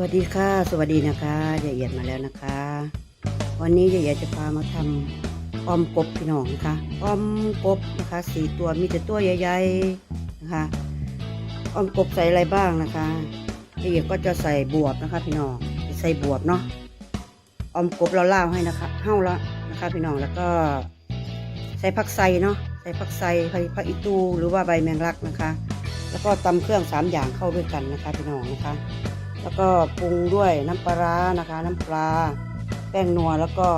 วัสดีค่ะ สวัสดีนะคะยายเอียดมาแล้วนะคะ วันนี้ยายเอียดจะพามาทำออมกบพี่น้องนะคะออมกบนะคะสี่ตัวมีแต่ตัวใหญ่ๆนะคะออมกบใส่อะไรบ้างนะคะยายเอียดก็จะใส่บวบนะคะ พี่น้องใส่บวบเนาะออมกบเราล่าให้นะคะเห่าละนะคะพี่น้องแล้วก็ ใส่ผักไซเนาะใส่ผักไซผักอีตูหรือว่าใบแมงลักนะคะ แล้วก็ตำเครื่องสามอย่างเข้าด้วยกันนะคะ พี่น้องนะคะ แล้วก็ปรุงด้วยน้ำปลาร้านะคะ น้ำปลา แป้งนัวแล้วก็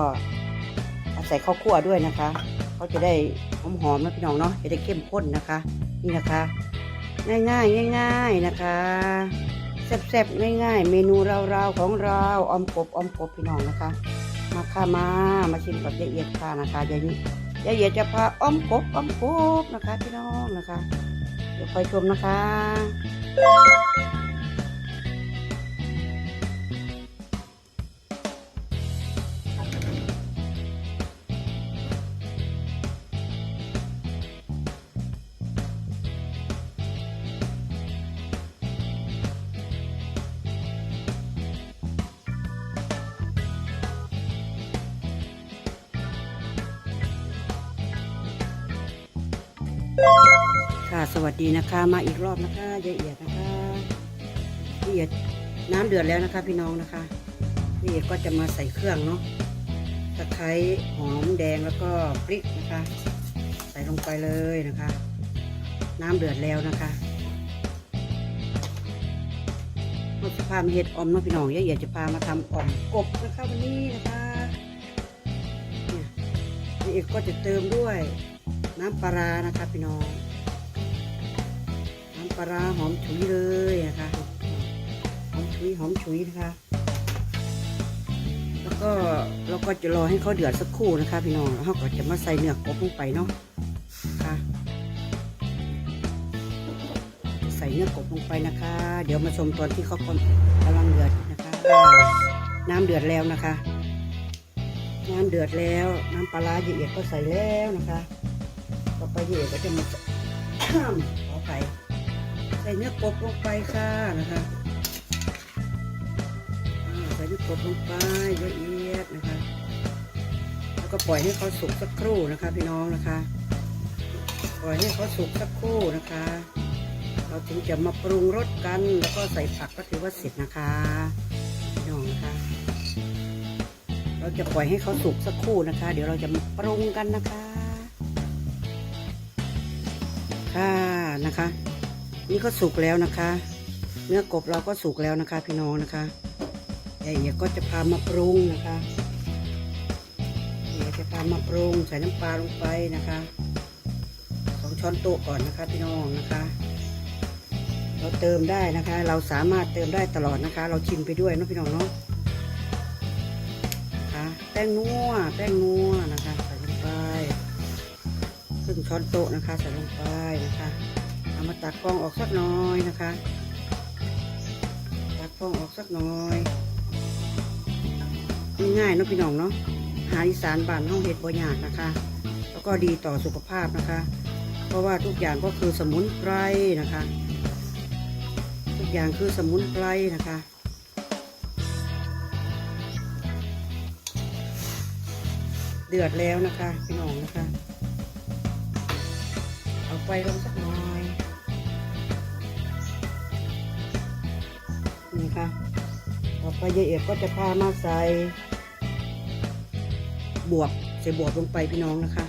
ใส่ข้าวคั่วด้วยนะคะเขาจะได้หอมๆนะพี่น้องเนาะจะได้เข้มข้นนะคะ นี่นะคะ ง่ายๆง่ายๆนะคะแซ่บๆง่ายๆ เมนูเราๆของเราออมกบออมกบพี่น้องนะคะ มาค่ะมามาชิมกับยายเอียดค่ะนะคะยายยายเอียดจะพาออมกบออมกบนะคะพี่น้องนะคะ เดี๋ยวคอยชมนะคะ สวัสดีนะคะ มาอีกรอบนะคะยายเอียดนะคะยายเอียดน้ำเดือดแล้วนะคะ พี่น้องนะคะยายเอียดก็จะมาใส่เครื่องเนาะตะไคร้หอมแดงแล้วก็พริกนะคะ ใส่ลงไปเลยนะคะ น้ำเดือดแล้วนะคะเราจะพามาเห็ดออมเนาะพี่น้องยายเอียดจะพามาทำออมกบนะคะวันนี้นะคะเนี่ยยายเอียดก็จะเติมด้วยน้ำปลาร้านะคะพี่น้อง ปลาหอมฉุยเลยนะคะหอมฉุยหอมฉุยนะคะ แล้วก็เราก็จะรอให้เขาเดือดสักครู่นะคะ พี่น้องแล้วเราก็จะมาใส่เนื้อกบลงไปเนาะค่ะใส่เนื้อกบลงไปนะคะ เดี๋ยวมาชมตอนที่เขากำลังเดือดนะคะน้ำเดือดแล้วนะคะน้ำเดือดแล้วน้ำปลาร้าละเอียดก็ใส่แล้วนะคะ ต่อไปละเอียดก็จะมาขอไป ส่เนื้อกบลงไปค่ะนะคะใส่เนื้อกบลงไปละเอียดนะคะ แล้วก็ปล่อยให้เขาสุกสักครู่นะคะ พี่น้องนะคะ ปล่อยให้เขาสุกสักครู่นะคะ เราถึงจะมาปรุงรสกัน แล้วก็ใส่ผักก็ถือว่าเสร็จนะคะพี่น้องนะคะเราจะปล่อยให้เขาสุกสักครู่นะคะ เดี๋ยวเราจะมาปรุงกันนะคะ ค่ะนะคะ นี่ก็สุกแล้วนะคะ เนื้อกบเราก็สุกแล้วนะคะ พี่น้องนะคะยายเอียก็จะพามาปรุงนะคะยายจะพามาปรุงใส่น้ำปลาลงไปนะคะสองช้อนโต๊ะก่อนนะคะ พี่น้องนะคะ เราเติมได้นะคะ เราสามารถเติมได้ตลอดนะคะ เราชิมไปด้วยเนาะพี่น้องเนาะคะแป้งนัวแป้งนัวนะคะ ใส่ลงไปครึ่งช้อนโต๊ะนะคะ ใส่ลงไปนะคะ เอามาตักฟองออกสักหน้อยนะคะ ตักฟองออกสักหน้อยง่ายๆเนาะพี่น้องเนาะหาอีสานบ้านห้องเห็ดบ่ยากนะคะ แล้วก็ดีต่อสุขภาพนะคะ เพราะว่าทุกอย่างก็คือสมุนไพรนะคะ ทุกอย่างคือสมุนไพรนะคะเดือดแล้วนะคะ พี่น้องนะคะ เอาไฟลงสักหน่อย นี่ค่ะต่อไปยายเอกก็จะพามาใส่บวบใส่บวบลงไปพี่น้องนะคะ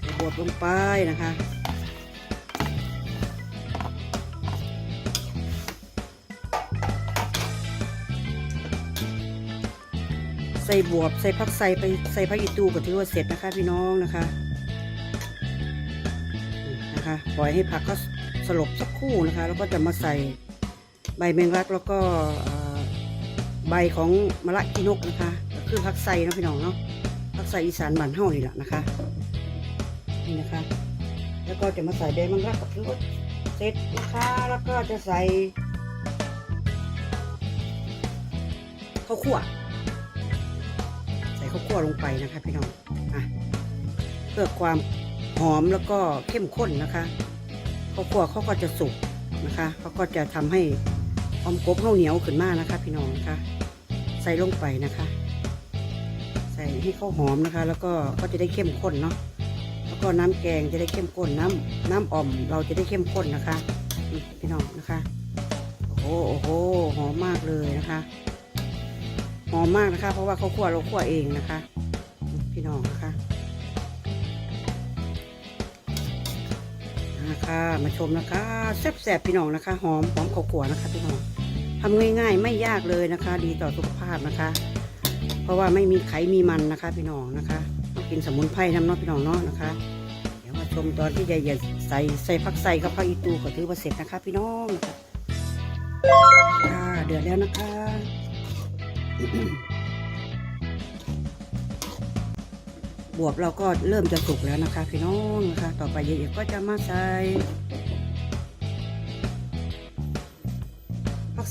ใส่บวบลงไปนะคะใส่บวบใส่ผักใส่ไปใส่ผักอีตูก็ถือว่าเสร็จนะคะพี่น้องนะคะนะคะ ปล่อยให้ผักเขาสลบสักครู่นะคะ แล้วก็จะมาใส่ ใบแมงลักแล้วก็ใบของมะละกีนกนะคะก็คือผักไส่นะพี่น้องเนาะผักไส่อีสานบ้านเฮานี่แหละนะคะนี่นะคะ แล้วก็จะมาใส่ใบแมงลักกับถือว่าเสร็จนะคะแล้วก็จะใส่ข้าวคั่วใส่ข้าวคั่วลงไปนะคะพี่น้องอะเพื่อความหอมแล้วก็เข้มข้นนะคะข้าวคั่วเขาก็จะสุกนะคะเขาก็จะทำให้ อมกบข้าวเหนียวขึ้นมานะคะ พี่น้องนะคะ ใส่ลงไปนะคะ ใส่ให้ข้าวหอมนะคะ แล้วก็ก็จะได้เข้มข้นเนาะแล้วก็น้ำแกงจะได้เข้มข้นน้ำน้ำอ่อมเราจะได้เข้มข้นนะคะพี่น้องนะคะ โอ้โหโอ้โหหอมมากเลยนะคะหอมมากนะคะ เพราะว่าเขาคั่วเราคั่วเองนะคะ พี่น้องนะคะนะคะมาชมนะคะแซ่บๆพี่น้องนะคะ หอมหอมข้าวคั่วนะคะพี่น้อง ทำง่าย ๆ ไม่ยากเลยนะคะ ดีต่อสุขภาพนะคะ เพราะว่าไม่มีไขมีมันนะคะ พี่น้องนะคะกินสมุนไพรน้ำนาะพี่น้องเนาะนะคะ เดี๋ยวมาชมตอนที่ยายเหยียดใส่ใส่ผักใส่กับผักอีตูก็ถือว่าเสร็จนะคะ พี่น้องค่ะเดือดแล้วนะคะบวบเราก็เริ่มจะสุกแล้วนะคะ พี่น้องนะคะ ต่อไปยายเยียดก็จะมาใส่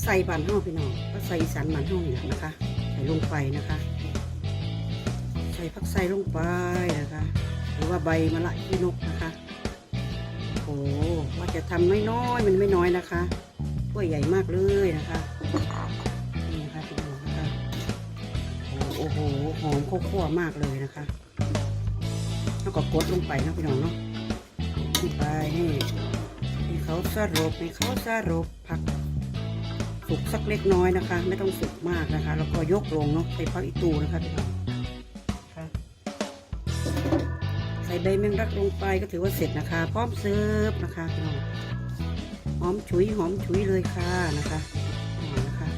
ใส่บานเฮาพี่น้องผักใส่อีสานบานเฮานี่แหละนะคะ ใส่ลงไปนะคะ ใส่ผักใส่ลงไปนะคะ หรือว่าใบมะละขี้นกนะคะโอ้ว่าจะทำน้อยๆมันไม่น้อยนะคะถ้วยใหญ่มากเลยนะคะนี่นะคะพี่น้องนะคะโอ้โหหอมข้าวคั่วมากเลยนะคะแล้วก็กดลงไปนะพี่น้องเนาะลงไปให้ให้เขาสรบให้เขาสรบผัก สุกสักเล็กน้อยนะคะ ไม่ต้องสุกมากนะคะ แล้วก็ยกลงเนาะใส่ผักอีตูนะคะพี่น้องค่ะใส่ใบแมงรักลงไปก็ถือว่าเสร็จนะคะ พร้อมเสิร์ฟนะคะพี่น้องหอมฉุยหอมฉุยเลยค่ะนะคะนะคะ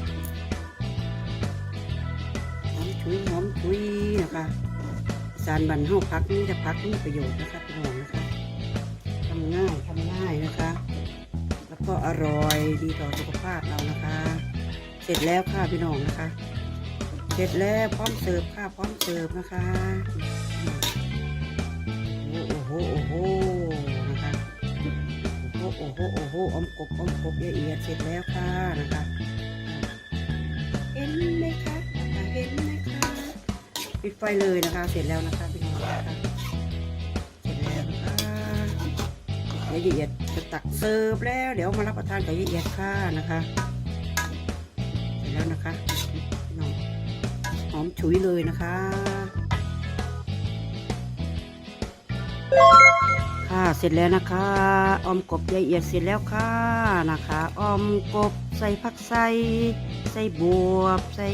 หอมฉุยหอมฉุยนะคะสารบันเฮาพักนี่จะพักนี่ประโยชน์นะคะพี่น้องนะคะทำง่ายทำง่ายนะคะ ก็อร่อยดีต่อสุขภาพเรานะคะ เสร็จแล้วค่ะพี่น้องนะคะ เสร็จแล้วพร้อมเสิร์ฟค่ะพร้อมเสิร์ฟนะคะโอ้โหโอ้โหนะคะโอ้โหโอ้โหโอ้โหอมกบอมกบละเอียดเสร็จแล้วค่ะนะคะเห็นไหมคะนะคะเห็นไหมคะปิดไฟเลยนะคะ เสร็จแล้วนะคะพี่น้องนะคะ ยายละเอียดจะตักเสิร์ฟแล้ว เดี๋ยวมารับประทานกับยายละเอียดค่ะนะคะเสร็จแล้วนะคะน้องหอมฉุยเลยนะคะค่ะเสร็จแล้วนะคะออมกบยายละเอียดเสร็จแล้วค่ะนะคะออมกบใส่ผักใส่ใส่บวบใส่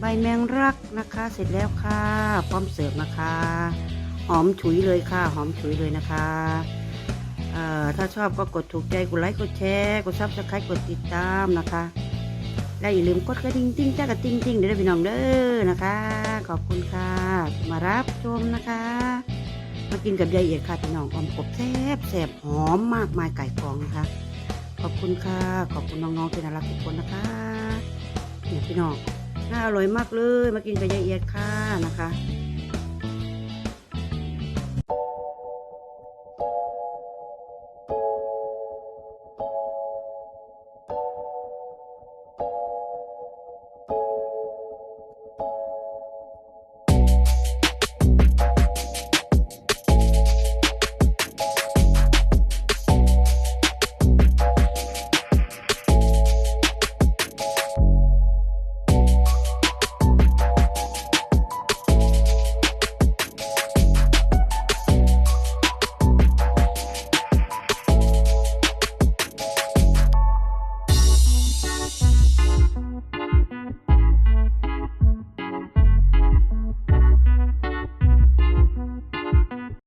ใบแมงรักนะคะ เสร็จแล้วค่ะ พร้อมเสิร์ฟนะคะ หอมฉุยเลยค่ะ หอมฉุยเลยนะคะ ถ้าชอบก็กดถูกใจ กดไลค์ กดแชร์ กดซับสไครต์กดติดตามนะคะ และอย่าลืมกดกระดิ่งติ้งจ้ากระติ้งติ้งเด้อพี่น้องเด้อนะคะ ขอบคุณค่ะ มารับชมนะคะ มากินกับยายเอียดค่ะพี่น้องออมกบแซ่บแซ่บหอมมากมายไก่กองนะคะ ขอบคุณค่ะ ขอบคุณน้องๆที่น่ารักทุกคนนะคะเนี่ยพี่น้องน่าอร่อยมากเลย มากินกับยายเอียดค่ะนะคะ